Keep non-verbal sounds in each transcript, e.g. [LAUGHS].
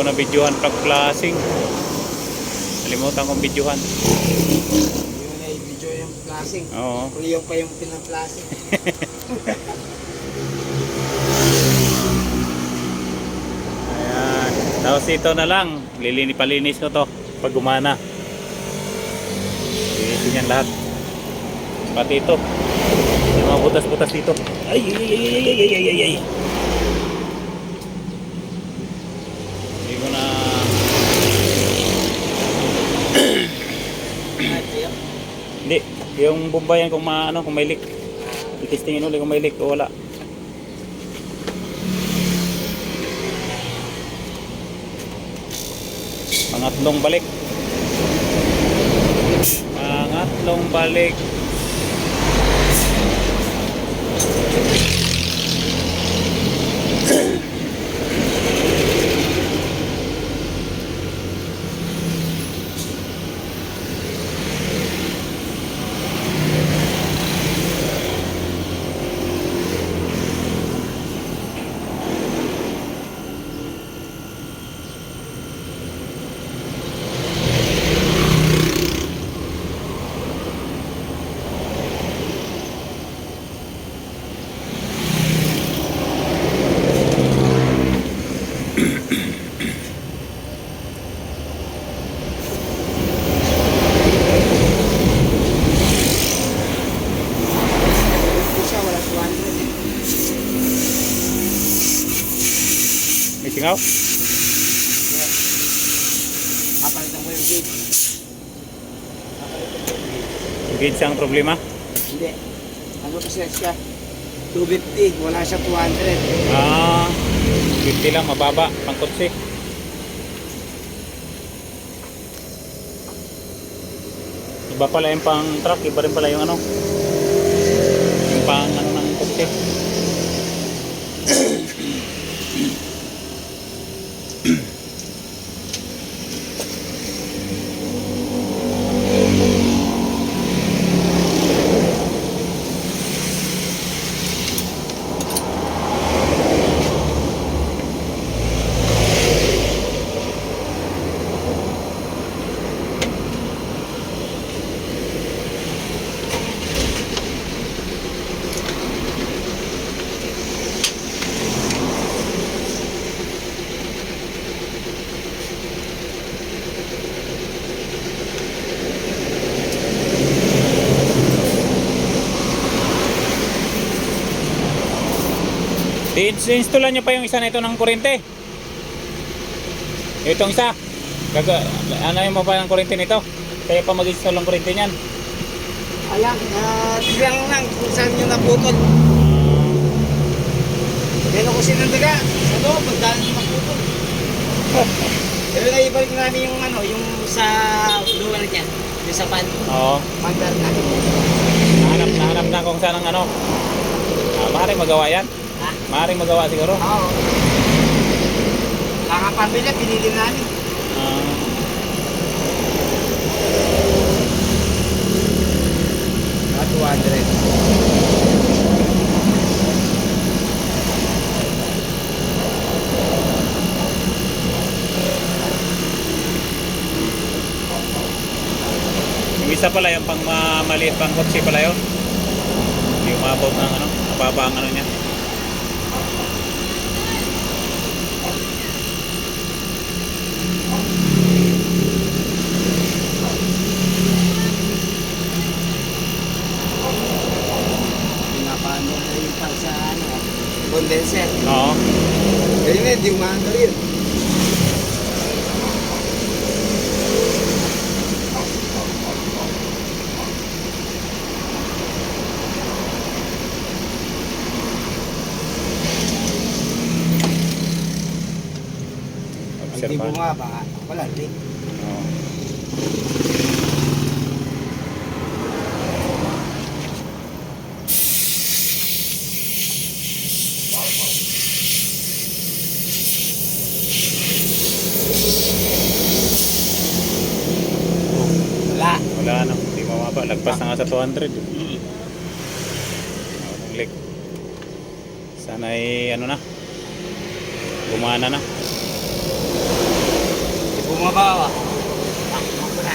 ko na videohan pag flashing. Nalimutan kong videohan. Yung na video yung plasing. Oo. Yung pa yung pinaplasing. [LAUGHS] Ayan. Tapos ito na lang. Lilini palinis ko to. Pag gumana. Linisin yan lahat. Pati ito. Yung mga butas-butas dito. Ay, ay, ay, ay, ay, ay, ay, ay, ay. Hindi ko na... Yung bumbayan kung ma, ano, kung may leak. Itistingin ulit kung may leak o wala. Pangatlong balik. Pangatlong balik. [CLEARS THROAT] Ito siya, wala 200. Kaya, Kapalitan ko yung gauge. Kapalitan ko yung gauge. Gauge ang problema? Hindi. Ano kasi siya? 250. Wala siya 200. Ah, 50 lang, mababa, pangkotse. Iba pala yung pang truck, iba rin pala yung ano. Yung pang ano ng kotse. I-installan nyo pa yung isa na ito ng kuryente. Itong isa. Gaga, ano yung mapa ng kuryente nito? Kaya pa mag-install ng kuryente niyan. Ayan, uh, tignan lang kung saan yung naputol. Yan ako sinandaga. Sa loob, magdaan yung naputol. [LAUGHS] Pero naibalik namin yung ano, yung sa lugar niya. Yung sa pan. Oo. Mandar na. Nahanap, nahanap na kung saan ang ano. Ah, maaaring magawa yan. Ha? Maaaring magawa siguro. Oo. Kaka pamilya, pinili namin. Ah, Mga 200. yung isa pala yung pang ma- maliit pang kotse pala yun. Hindi umabot ng ano, mababa ang ano niya. bến xe đó. Đấy nên điều mà nó điện Thì bà, có wala đi. Lagpas na nga sa 200. eh. Ulit. Sana ay ano na. Gumana na. Bumaba. Ah, wala.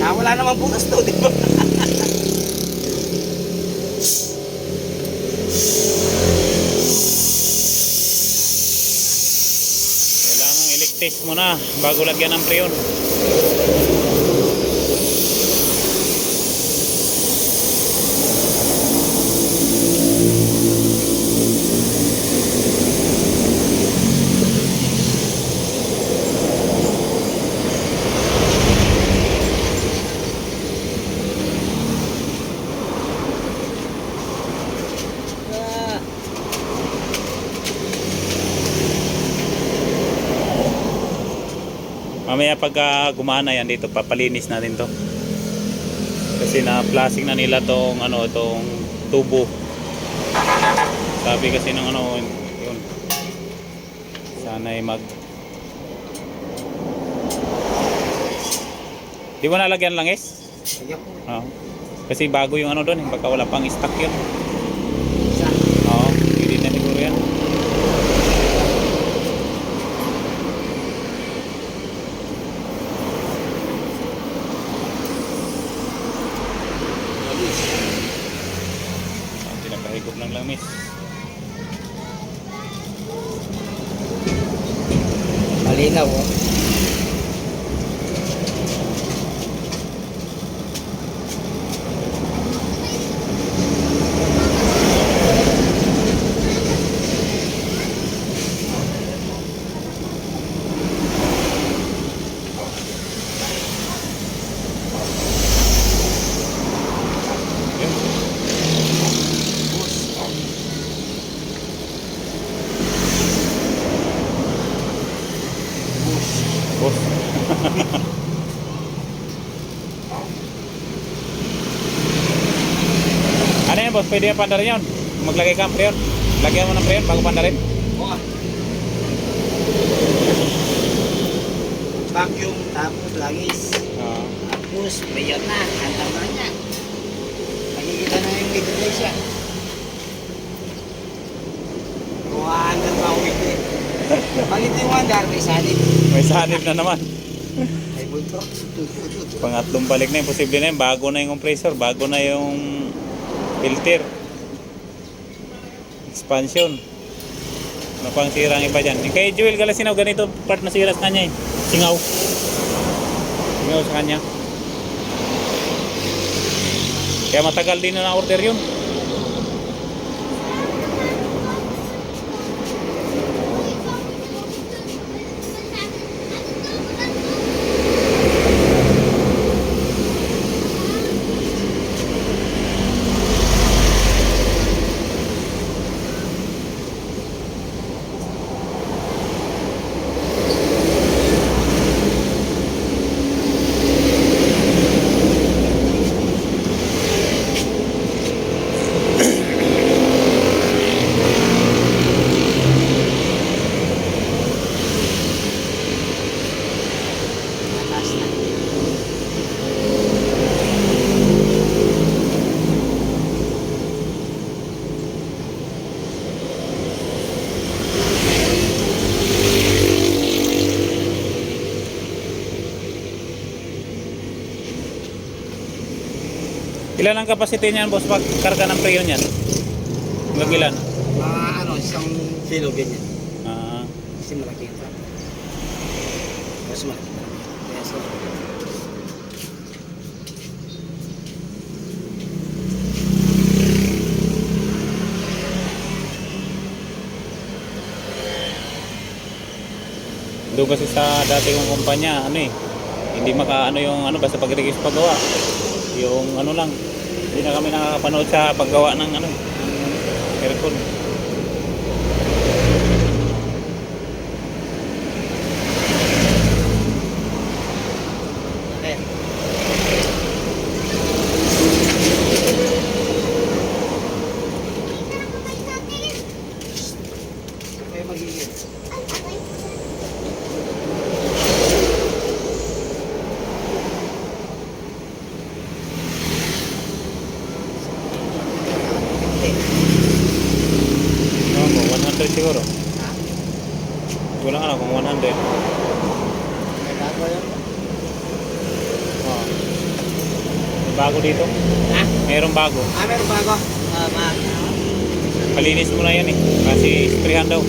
Ah, wala naman butas to, di ba? Kailangan iligtis mo na bago lagyan ng preyon. Mamaya pagka gumana yan dito, papalinis natin to. Kasi na plastic na nila tong ano, tong tubo. Sabi kasi ng ano, yun. Sana ay mag Di mo nalagyan lang is? sige po. Oo. Kasi bago yung ano doon, eh, baka wala pang stock yun. Isa. Oo, hindi na siguro yan. Ah, Pinapahigop lang lang, miss. Malinaw, oh. Pwede yan pandarin yun? Maglagay ka ng preyon. Lagyan mo ng preyon bago pandarin. Oh. Vacuum, tapos langis. Oo. Tapos, mayon na. Hantang na niya. Makikita na yung iglesia. Kuhaan ng bawit eh. Pag ito yung wandar, may salib. May sanib na naman. May bulto. Pangatlong balik na yun. Posible na yun. Bago na yung compressor. Bago na yung filter. Expansion. Ano pang sirang iba dyan? Yung kay Joel Galasinaw, ganito part na sira sa kanya eh. Singaw. Singaw sa kanya. Kaya matagal din na na-order yun. Ilan ang capacity niyan, boss, pag karga ng preyon yan? Hanggang ilan? Mga ano, isang kilo ganyan. Ah, Kasi malaki yung truck. Mas malaki. Kaya so, doon kasi sa dati kong kumpanya, ano eh, hindi maka ano yung ano basta pag-request paggawa. Yung ano lang, hindi na kami nakakapanood sa paggawa ng ano, aircon. eh. May magiging. Eh, Ano mo, 100 siguro. ha? Wala nga na kung 100. May bago yun. Oh. May bago dito. Ha? Mayroong bago. Ah, meron bago. Ah, ma. Palinis mo na yan eh. Kasi sprayhan daw.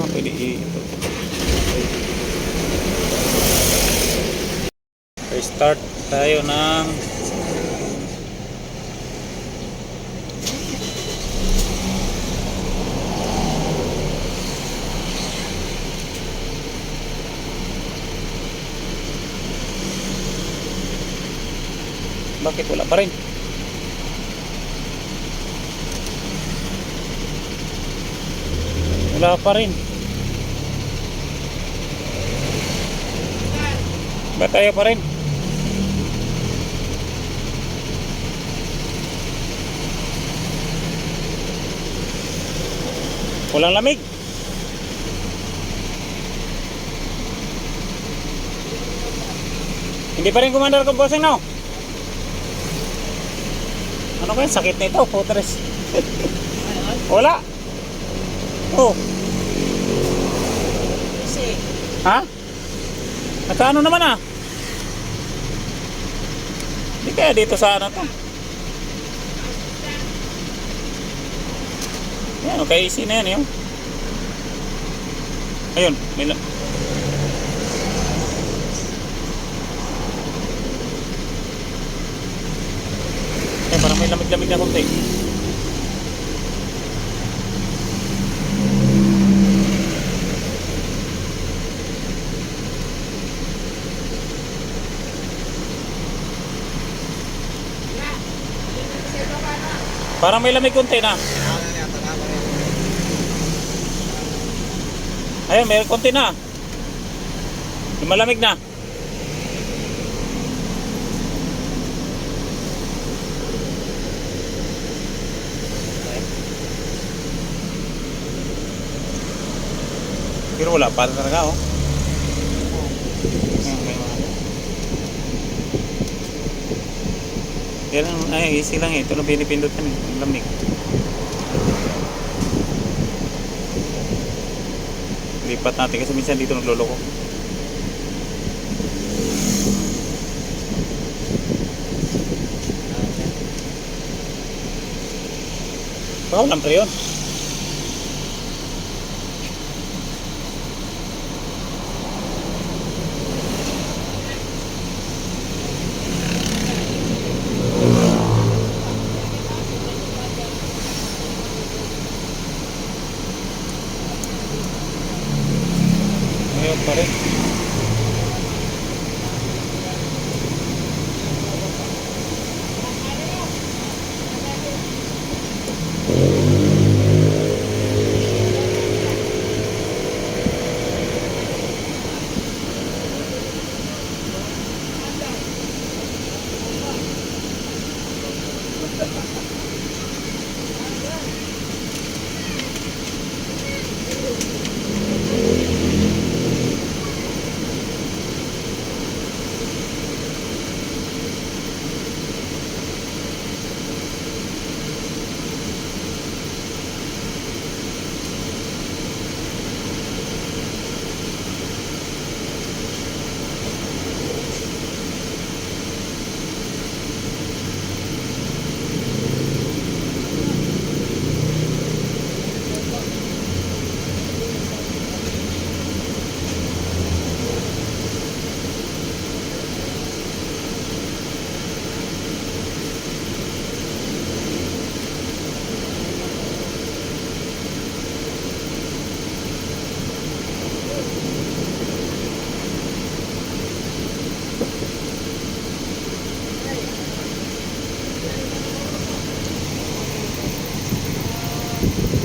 Ah, pwede ito. Restart tayo ng Bakit wala pa rin? Wala pa rin. Ba't tayo pa rin? Walang lamig. Hindi pa rin kumandar kung bossing no? Ano kaya sakit nito? Putres. [LAUGHS] Wala. Oh, Kasi, ha? At ano naman ah? Hindi kaya dito sa ano to? Yan, okay, easy na yan yun. Ayun, may may lamig-lamig na konti. Parang may lamig konti na. Ayun, may konti na. Lumalamig na. Pero wala pa talaga oh. Ayan, may mga- Yan lang, ay easy lang eh. Ito lang pinipindutan eh. Ang lamig. Lipat natin kasi minsan dito nagloloko. Baka walang pre yun.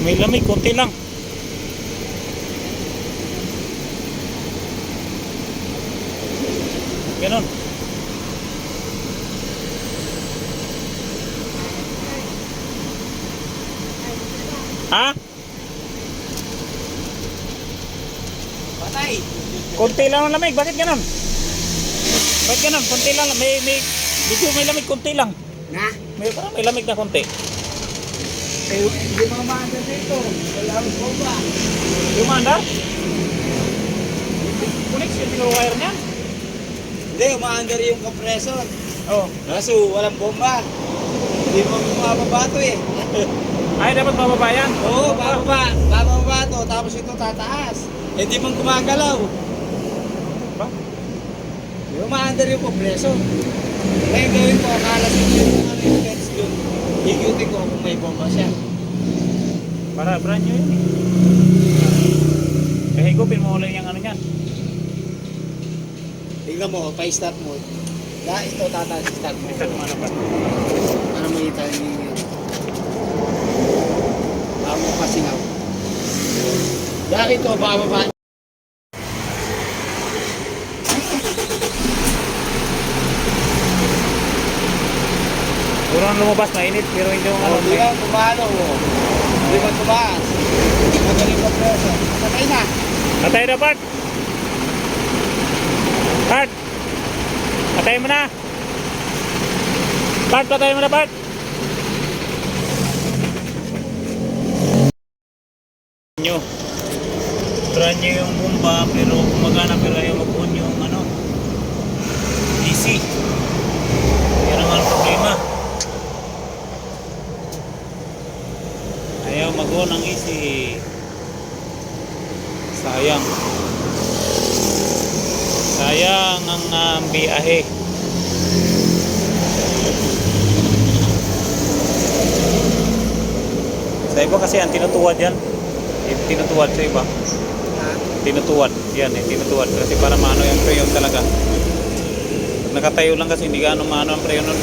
May lamig, konti lang. Ganon. Ha? patay. Konti lang ang lamig. Bakit ganun? Bakit ganun? Konti lang. May, may, medyo may lamig. Konti lang. Na? May, parang may lamig na konti. Hindi mo maanda dito. Wala akong bomba. Yung mandar? Connection yung wire niyan. Hindi, umaandar yung compressor. Oh. Kaso walang bomba. Hindi mo mababa to eh. [LAUGHS] Ay, dapat mababa yan. Oo, bababa. Bababa to. Tapos ito tataas. Hindi mo gumagalaw. Ba? Di ba maandar yung compressor? Ngayon gawin ko, akala sa yung ano Higutin ko kung may bomba siya. Para brand new yun eh. Eh, higupin mo ulit yung ano niyan. Tingnan mo, pa-start mo. Da, ito tataas start mo. Isa naman naman. Para makita yung yun. Bago pasingaw. Dahil ito, bababa. Puro ang lumabas, mainit. Pero hindi yung ano. Oh, di ba, kumano mo. Di ba tumaas? Magaling ko preso. Patay na. Patay na, Bart! Bart! Patay mo na! Bart, patay mo na, Bart! Nyo. Brand new yung bomba, pero gumagana, pero ayaw mag-on yung ano, DC. Yan ang ang problema. Ayaw mag-on ang AC. Sayang. Sayang ang um, biyahe. Sa iba kasi ang tinutuwad yan. Eh, Tinutuwad sa iba. Tinutuwad. Yan eh, tinutuwad. Kasi para maano yung preyon talaga. Nakatayo lang kasi hindi gaano maano ang preyon nun.